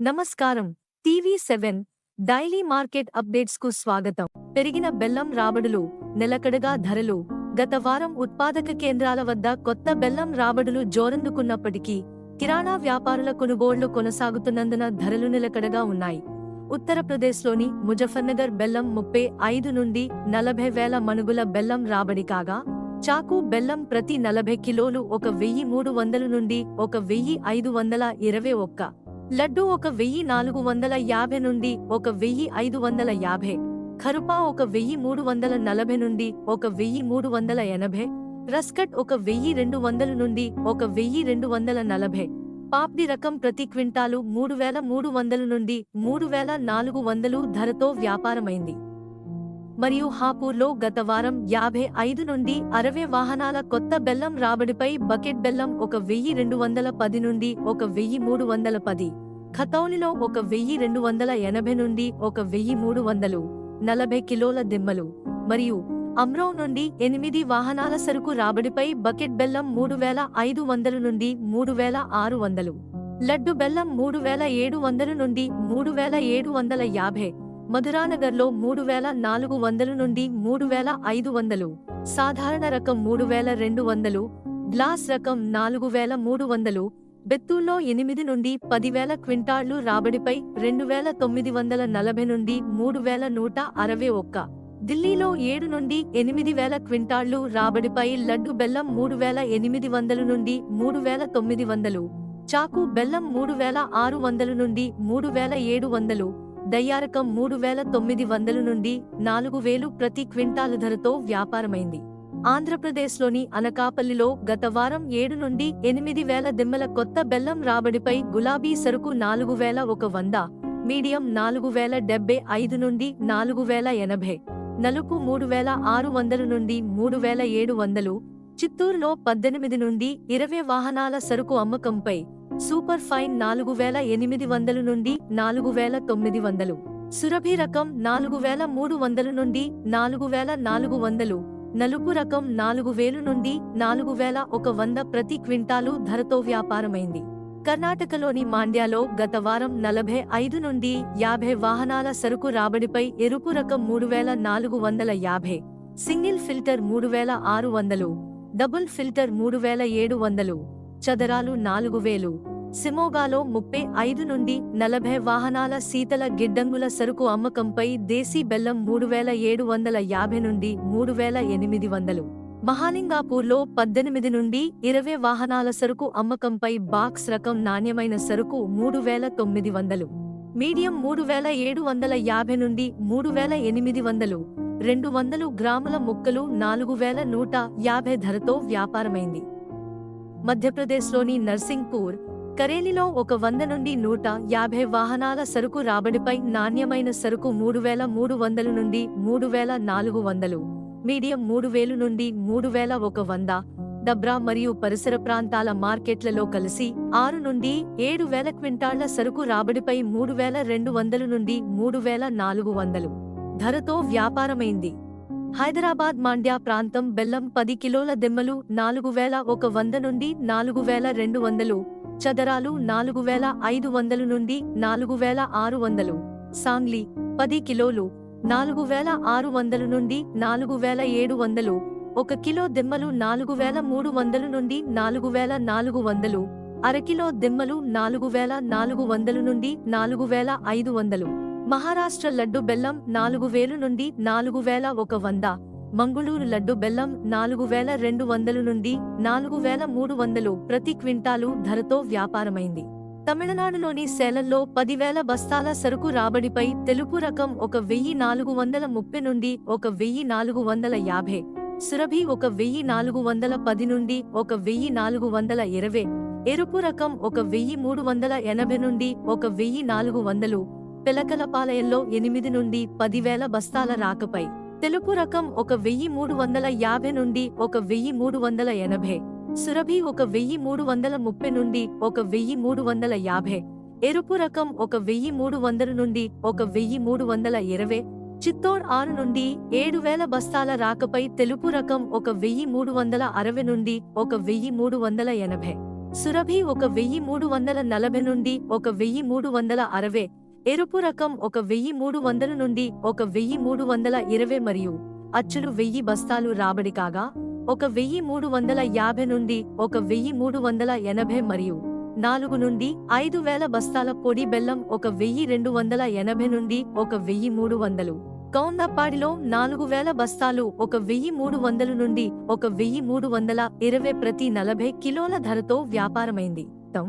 నమస్కారం. TV seven daily market అప్డేట్స్కు స్వాగతం. పెరిగిన బెల్లం రాబడులు నిలకడగా ధరలు. గత వారం ఉత్పాదక కేంద్రాల వద్ద కొత్త బెల్లం రాబడులు జోరందుకున్నప్పటికీ కిరాణా వ్యాపారుల కొనుగోళ్ళు కొనసాగుతున్నందున ధరలు నిలకడగా ఉన్నాయి. ఉత్తరప్రదేశ్లోని ముజఫర్నగర్ బెల్లం ముప్పై ఐదు నుండి నలభై వేల మణుగుల బెల్లం రాబడి కాగా చాకు బెల్లం ప్రతి నలభై కిలోలు ఒక వెయ్యి మూడు వందల నుండి ఒక వెయ్యి ఐదు వందల ఇరవై ఒక్క. లడ్డు ఒక వెయ్యి నాలుగు వందల యాభై నుండి ఒక వెయ్యి ఐదు వందల యాభై. ఖరుపా ఒక వెయ్యి మూడు వందల నలభై నుండి ఒక వెయ్యి మూడు వందల ఎనభై. రస్కట్ ఒక వెయ్యి రెండు వందల నుండి ఒక వెయ్యి రెండు వందల నలభై. పాప్డి రకం ప్రతి క్వింటాలు మూడు వేల మూడు వందల నుండి మూడు వేల నాలుగు వందలు ధరతో వ్యాపారమైంది. మరియు హాపూర్లో గత వారం యాభై ఐదు నుండి అరవై వాహనాల కొత్త బెల్లం రాబడిపై బకెట్ బెల్లం ఒక వెయ్యి రెండు వందల పది నుండి ఒక వెయ్యి మూడు వందల పది ఖతౌనిలో ఒక వెయ్యి రెండు వందల ఎనభై నుండి ఒక వెయ్యి మూడు వందలు నలభై కిలోల దిమ్మలు మరియు అమ్రో నుండి ఎనిమిది వాహనాల సరుకు రాబడిపై బకెట్ బెల్లం మూడు వేల ఐదు వందల నుండి మూడు వేల ఆరు వందలు లడ్డు బెల్లం మూడు వేల ఏడు వందల నుండి మూడు వేల ఏడు వందల యాభై మధురానగర్లో మూడు వేల నాలుగు వందలు నుండి మూడు వేల ఐదు వందలు. సాధారణ రకం మూడు వేల రెండు వందలు. గ్లాస్ రకం నాలుగు వేల మూడు వందలు. బెత్తూల్లో ఎనిమిది నుండి పదివేల క్వింటాళ్ళు రాబడిపై రెండు వేల తొమ్మిది వందల నలభై నుండి మూడు వేల నూట అరవై ఒక్క. ఢిల్లీలో ఏడు నుండి ఎనిమిది వేల క్వింటాళ్ళు రాబడిపై లడ్డు బెల్లం మూడు వేల ఎనిమిది వందలు నుండి మూడు వేల తొమ్మిది వందలు. చాకు బెల్లం మూడు వేల ఆరు వందలు నుండి మూడు వేల ఏడు వందలు. దయ్యారకం మూడు వేల తొమ్మిది వందల నుండి నాలుగు వేలు ప్రతి క్వింటాలు ధరతో వ్యాపారమైంది. ఆంధ్రప్రదేశ్లోని అనకాపల్లిలో గత వారం ఏడు నుండి ఎనిమిది వేల దిమ్మల కొత్త బెల్లం రాబడిపై గులాబీ సరుకు నాలుగు వేల ఒక వంద మీడియం నాలుగు వేల డెబ్బై ఐదు నుండి నాలుగు వేల ఎనభై నలుపు మూడు వేల ఆరు వందల నుండి మూడు వేల ఏడు వందలు చిత్తూరులో పద్దెనిమిది నుండి ఇరవై వాహనాల సరుకు అమ్మకంపై సూపర్ ఫైన్ నాలుగు వేల ఎనిమిది వందలు నుండి నాలుగు వేల తొమ్మిది వందలు. సురభి రకం నాలుగు వేల మూడు వందలు నుండి నాలుగు వేల నాలుగు వందలు. నలుపు రకం నాలుగు వేలు నుండి నాలుగు వేల ఒక వంద ప్రతి క్వింటాలు ధరతో వ్యాపారమైంది. కర్ణాటకలోని మాండ్యాలో గత వారం నలభై ఐదు నుండి యాభై వాహనాల సరుకు రాబడిపై ఎరుపు రకం మూడు వేల నాలుగు వందల యాభై. సింగిల్ ఫిల్టర్ మూడు వేల ఆరు వందలు. డబుల్ ఫిల్టర్ మూడు వేల ఏడు వందలు. చదరాలు నాలుగు వేలు. సిమోగాలో ముప్పై ఐదు నుండి నలభై వాహనాల శీతల గిడ్డంగుల సరుకు అమ్మకంపై దేశీ బెల్లం మూడు వేల ఏడు వందల యాభై నుండి మూడు వేల ఎనిమిది వందలు. మహాలింగాపూర్లో పద్దెనిమిది నుండి ఇరవై వాహనాల సరుకు అమ్మకంపై బాక్స్ రకం నాణ్యమైన సరుకు మూడు వేల తొమ్మిది వందలు. మీడియం మూడు వేల ఏడు వందల యాభై నుండి మూడు వేల ఎనిమిది వందలు. రెండు వందలు గ్రాముల ముక్కలు నాలుగు వేల నూట యాభై ధరతో వ్యాపారమైంది. మధ్యప్రదేశ్లోని నర్సింగ్పూర్ కరేలిలో ఒక వంద నుండి నూట యాభై వాహనాల సరుకు రాబడిపై నాణ్యమైన సరుకు మూడు వేల మూడు వందలు నుండి మూడు వేల నాలుగు వందలు మీడియం మూడు వేలు నుండి మూడు వేల ఒక వంద డబ్రా మరియు పరిసర ప్రాంతాల మార్కెట్లలో కలిసి ఆరు నుండి ఏడు వేల క్వింటాళ్ళ సరుకు రాబడిపై మూడు వేల రెండు వందలు నుండి మూడు వేల నాలుగు వందలు. ధరతో వ్యాపారమైంది. హైదరాబాద్ మాండ్యా ప్రాంతం బెల్లం పది కిలోల దిమ్మలు నాలుగు వేల ఒక వంద నుండి నాలుగు వేల రెండు వందలు చదరాలు నాలుగు వేల ఐదు వందలు నుండి నాలుగు వేల ఆరు వందలు సాంగ్లీ పది కిలోలు నాలుగు వేల ఆరు వందలు నుండి నాలుగు వేల ఏడు వందలు ఒక కిలో దిమ్మలు నాలుగు వేల మూడు వందలు నుండి నాలుగు వేల నాలుగు వందలు అరకిలో దిమ్మలు నాలుగు వేల నాలుగు వందలు నుండి నాలుగు వేల ఐదు వందలు మహారాష్ట్ర లడ్డు బెల్లం నాలుగు వేలు నుండి నాలుగు వేల ఒక వంద. మంగుళూరు లడ్డు బెల్లం నాలుగు వేల రెండు వందలు నుండి నాలుగు వేల మూడు వందలు ప్రతి క్వింటాలు ధరతో వ్యాపారమైంది. తమిళనాడులోని సేలంలో పదివేల బస్తాల సరుకు రాబడిపై తెలుపు రకం ఒక వెయ్యి నాలుగు వందల ముప్పై నుండి ఒక వెయ్యి నాలుగు వందల యాభై. సురభి ఒక వెయ్యి నాలుగు వందల పది నుండి ఒక వెయ్యి నాలుగు వందల ఇరవై. ఎరుపు రకం ఒక వెయ్యి మూడు వందల ఎనభై నుండి ఒక వెయ్యి నాలుగు వందలు. పిలకలపాలయంలో ఎనిమిది నుండి పదివేల బస్తాల రాకపై తెలుపు రకం ఒక వెయ్యి మూడు వందల యాభై నుండి ఒక వెయ్యి మూడు వందల ఎనభై సురభి ఒక వెయ్యి మూడు వందల ముప్పై నుండి ఒక వెయ్యి మూడు వందల యాభై ఎరుపు రకం ఒక వెయ్యి మూడు వందల నుండి ఒక వెయ్యి మూడు వందల ఇరవై చిత్తోడ్ ఆరు నుండి ఏడు వేల బస్తాల రాకపై తెలుపు రకం ఒక వెయ్యి మూడు వందల అరవై నుండి ఒక వెయ్యి మూడు వందల ఎనభై సురభి ఒక వెయ్యి మూడు వందల నలభై నుండి ఒక వెయ్యి మూడు వందల అరవై ఎరుపు రకం ఒక వెయ్యి మూడు వందల నుండి ఒక వెయ్యి మూడు వందల ఇరవై మరియు అచ్చులు వెయ్యి బస్తాలు రాబడి కాగా ఒక వెయ్యి మూడు వందల యాభై నుండి ఒక వెయ్యి మూడు వందల ఎనభై మరియు నాలుగు నుండి ఐదు వేల బస్తాల పొడి బెల్లం ఒక వెయ్యి రెండు వందల ఎనభై నుండి ఒక వెయ్యి మూడు వందలు. కౌందపాడిలో నాలుగు వేల బస్తాలు ఒక వెయ్యి మూడు వందలు నుండి ఒక వెయ్యి మూడు వందల ఇరవై ప్రతి నలభై కిలోల ధరతో వ్యాపారమైంది. తం